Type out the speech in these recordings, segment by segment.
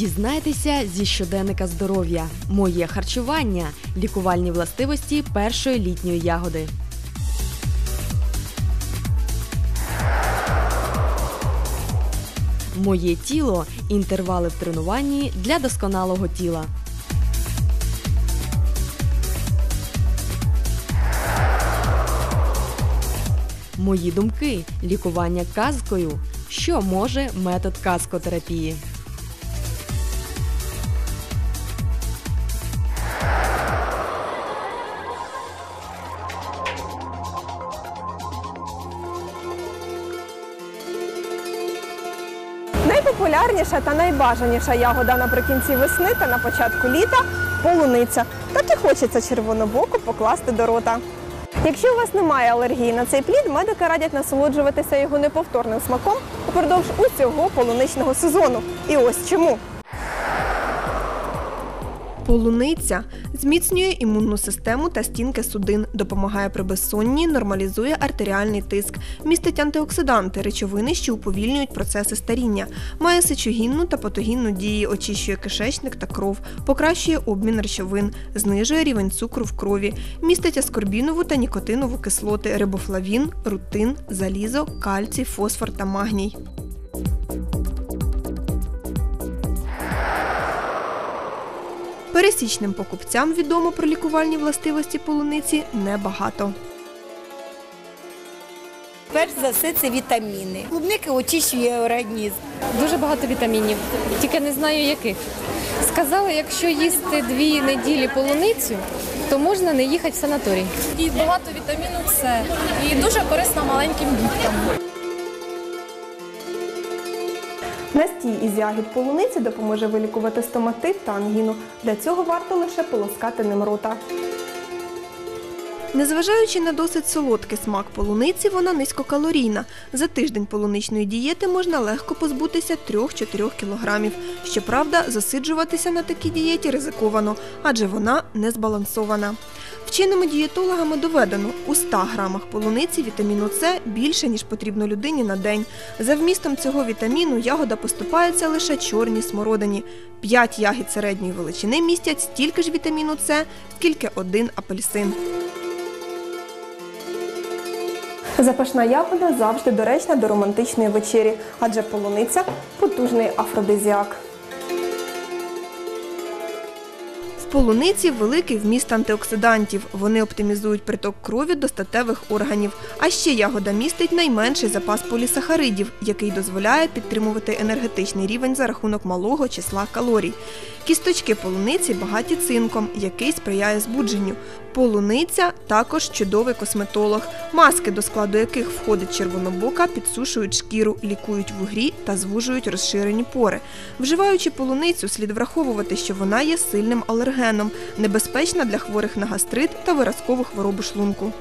Дізнайтеся зі щоденника здоров'я. Моє харчування. Лікувальні властивості першої літньої ягоди. Моє тіло інтервали в тренуванні для досконалого тіла. Мої думки лікування казкою. Що може метод казкотерапії? Найпопулярніша та найбажаніша ягода наприкінці весни та на початку літа полуниця. Так і хочеться червонобоку покласти до рота. Якщо у вас немає алергії на цей плід, медики радять насолоджуватися його неповторним смаком упродовж усього полуничного сезону. І ось чому. Полуниця зміцнює імунну систему та стінки судин, допомагає при безсонні, нормалізує артеріальний тиск, містить антиоксиданти, речовини, що уповільнюють процеси старіння, має сечогінну та патогінну дії, очищує кишечник та кров, покращує обмін речовин, знижує рівень цукру в крові, містить аскорбінову та нікотинову кислоти, рибофлавін, рутин, залізо, кальцій, фосфор та магній. Пересічним покупцям відомо про лікувальні властивості полуниці небагато. Перш за все це вітаміни. Клубника очищує організм. Дуже багато вітамінів, тільки не знаю яких. Сказали, якщо їсти дві неділі полуницю, то можна не їхати в санаторій. І багато вітаміну С. І дуже корисна маленьким діткам. Настій із ягід полуниці допоможе вилікувати стоматит та ангіну. Для цього варто лише полоскати ним рота. Незважаючи на досить солодкий смак полуниці, вона низькокалорійна. За тиждень полуничної дієти можна легко позбутися 3-4 кілограмів. Щоправда, засиджуватися на такій дієті ризиковано, адже вона не збалансована. Вченими дієтологами доведено, у 100 грамах полуниці вітаміну С більше, ніж потрібно людині на день. За вмістом цього вітаміну ягода поступається лише чорній смородині. 5 ягід середньої величини містять стільки ж вітаміну С, скільки один апельсин. Запашна ягода завжди доречна до романтичної вечері, адже полуниця потужний афродизіак. Полуниці великий вміст антиоксидантів. Вони оптимізують приток крові до статевих органів. А ще ягода містить найменший запас полісахаридів, який дозволяє підтримувати енергетичний рівень за рахунок малого числа калорій. Кісточки полуниці багаті цинком, який сприяє збудженню. Полуниця також чудовий косметолог, маски, до складу яких входить червонобока, підсушують шкіру, лікують вугрі та звужують розширені пори. Вживаючи полуницю, слід враховувати, що вона є сильним алергеном, небезпечна для хворих на гастрит та виразкову хворобу шлунку.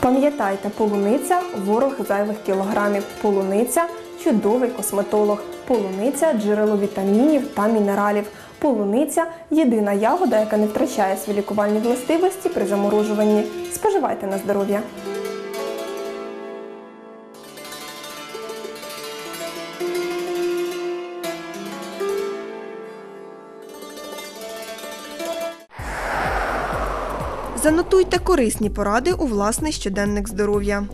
Пам'ятайте, полуниця ворог зайвих кілограмів. Полуниця чудовий косметолог. Полуниця джерело вітамінів та мінералів. Полуниця єдина ягода, яка не втрачає свої лікувальні властивості при заморожуванні. Споживайте на здоров'я. Занотуйте корисні поради у власний щоденник здоров'я.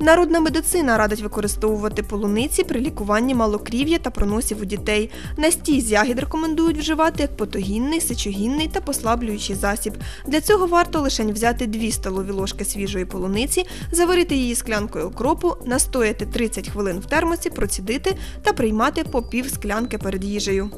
Народна медицина радить використовувати полуниці при лікуванні малокрів'я та проносів у дітей. Настій з ягід рекомендують вживати як потогінний, сечогінний та послаблюючий засіб. Для цього варто лише взяти 2 столові ложки свіжої полуниці, заварити її склянкою окропу, настояти 30 хвилин в термосі, процідити та приймати по пів склянки перед їжею.